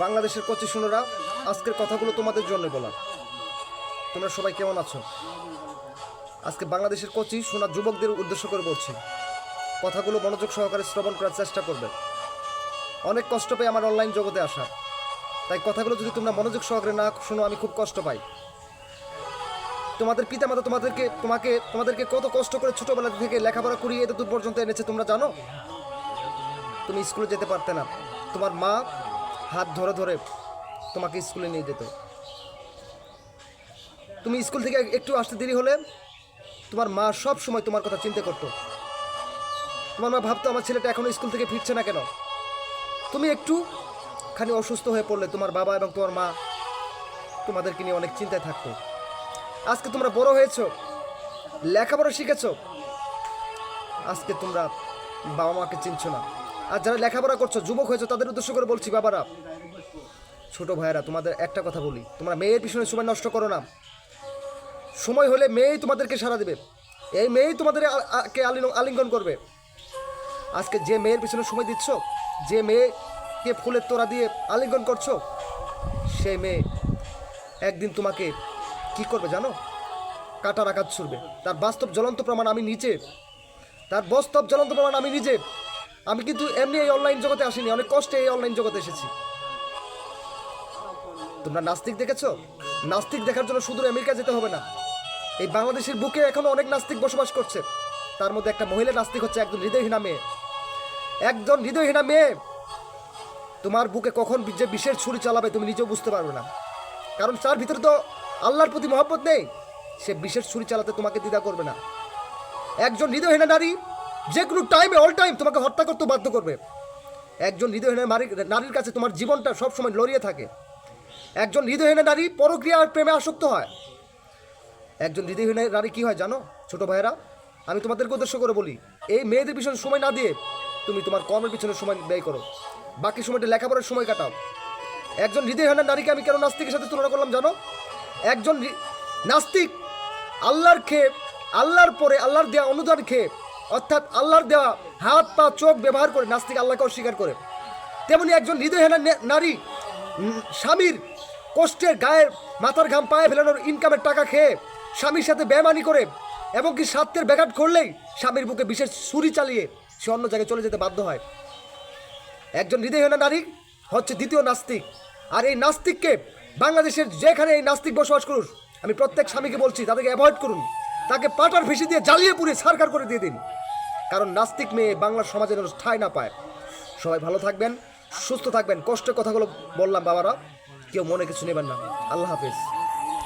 বাংলাদেশের কচি শুনোরা আজকের কথাগুলো তোমাদের জন্য বলা তোমরা সবাই কেমন আছো? আজকে বাংলাদেশের কচি শোনা যুবকদের উদ্দেশ্য করে বলছি। কথাগুলো মনোযোগ সহকারে শ্রবণ করার চেষ্টা করবে। অনেক কষ্ট পাই আমার অনলাইন জগতে আসা। তাই কথাগুলো যদি তোমরা মনোযোগ সহকারে না শোনো, আমি খুব কষ্ট পাই। তোমাদের পিতামাতা তোমাদেরকে, তোমাকে, তোমাদেরকে কত কষ্ট করে ছোটবেলা থেকে লেখাপড়া করিয়ে এত দূর পর্যন্ত এনেছে, তোমরা জানো? তুমি স্কুলে যেতে পারতে না। তোমার মা হাত ধরে ধরে তোমাকে স্কুলে নিয়ে যেত। তুমি স্কুল থেকে একটু আসতে দেরি হলে তোমার মা সব সময় তোমার কথা চিন্তা করতো। তোমার মা ভাবতো আমার ছেলেটা এখনও স্কুল থেকে ফিরছে না কেন? তুমি একটু খানি অসুস্থ হয়ে পড়লে তোমার বাবা এবং তোমার মা তোমাদেরকে নিয়ে অনেক চিন্তায় থাকতো। আজকে তোমরা বড় হয়েছো, লেখাপড়া শিখেছো, আজকে তোমরা বাবা মাকে চিনছো না। আর যারা লেখাপড়া করছ, যুবক হয়েছো, তাদের উদ্দেশ্য করে বলছি, বাবারা, ছোট ভাইয়েরা, তোমাদের একটা কথা বলি। তোমরা মেয়ের পিছনে সময় নষ্ট করো না। সময় হলে মেয়েই তোমাদেরকে সাড়া দেবে। এই মেয়েই তোমাদের কে আলিঙ্গন করবে। আজকে যে মেয়ের পিছনে সময় দিচ্ছ, যে মেয়েকে ফুলের তোড়া দিয়ে আলিঙ্গন করছ, সেই মেয়ে একদিন তোমাকে কি করবে জানো? কাটার আঘাত ছুড়বে। তার বাস্তব জ্বলন্ত প্রমাণ আমি নিজে। তার বাস্তব জ্বলন্ত প্রমাণ আমি নিজে। আমি কিন্তু এমনি এই অনলাইন জগতে আসিনি, অনেক কষ্টে এই অনলাইন জগতে এসেছি। তোমরা নাস্তিক দেখেছ? নাস্তিক দেখার জন্য শুধু আমেরিকা যেতে হবে না। এই বাংলাদেশের বুকে এখনও অনেক নাস্তিক বসবাস করছে। তার মধ্যে একটা মহিলা নাস্তিক হচ্ছে একজন হৃদয়হীনা মেয়ে। একজন হৃদয়হীনা মেয়ে! তোমার বুকে কখন যে বিষের ছুরি চালাবে তুমি নিজেও বুঝতে পারবে না। কারণ তার ভিতরে তো আল্লাহর প্রতি মহব্বত নেই। সে বিশেষ ছুরি চালাতে তোমাকে দ্বিধা করবে না। একজন হৃদয়হীনা নারী যে কোনো টাইমে অল টাইম তোমাকে হত্যা করতে বাধ্য করবে। একজন হৃদয়হীনা নারী নারীর কাছে তোমার জীবনটা সবসময় লড়িয়ে থাকে। একজন হৃদয়হীনা নারী পরক্রিয়ার প্রেমে আসক্ত হয়। একজন হৃদয়হীনা নারী কি হয় জানো, ছোট ভাইয়েরা? আমি তোমাদেরকে উদ্দেশ্য করে বলি, এই মেয়েদের পিছনে সময় না দিয়ে তুমি তোমার কর্মের পিছনে সময় ব্যয় করো। বাকি সময়টা লেখাপড়ার সময় কাটাও। একজন হৃদয়হীনা নারীকে আমি কেন নাস্তিকের সাথে তুলনা করলাম জানো? একজন নাস্তিক আল্লাহর খেয়ে, আল্লাহর পরে, আল্লাহর দেওয়া অনুদান খেয়ে অর্থাৎ আল্লাহর দেওয়া হাত, পা, চোখ ব্যবহার করে নাস্তিক আল্লাহকে অস্বীকার করে। তেমনি একজন হৃদয়হীনা নারী স্বামীর কষ্টের গায়ের মাথার ঘাম পায়ে ফেলানোর ইনকামের টাকা খেয়ে স্বামীর সাথে বেমানি করে এবং কি স্বার্থের ব্যাঘাত করলেই স্বামীর বুকে বিশেষ ছুরি চালিয়ে সে অন্য জায়গায় চলে যেতে বাধ্য হয়। একজন হৃদয়হীনা নারী হচ্ছে দ্বিতীয় নাস্তিক। আর এই নাস্তিককে বাংলাদেশের যেখানে এই নাস্তিক বসবাস করুন আমি প্রত্যেক স্বামীকে বলছি, তাদেরকে অ্যাভয়েড করুন। তাকে পাটার ফেসে দিয়ে জ্বালিয়ে পুড়ে সারকার করে দিয়ে দিন। কারণ নাস্তিক মেয়ে বাংলার সমাজে যেন ঠাঁই না পায়। সবাই ভালো থাকবেন, সুস্থ থাকবেন। কষ্টের কথাগুলো বললাম বাবারা, কেউ মনে কিছু নেবেন না। আল্লাহ হাফেজ।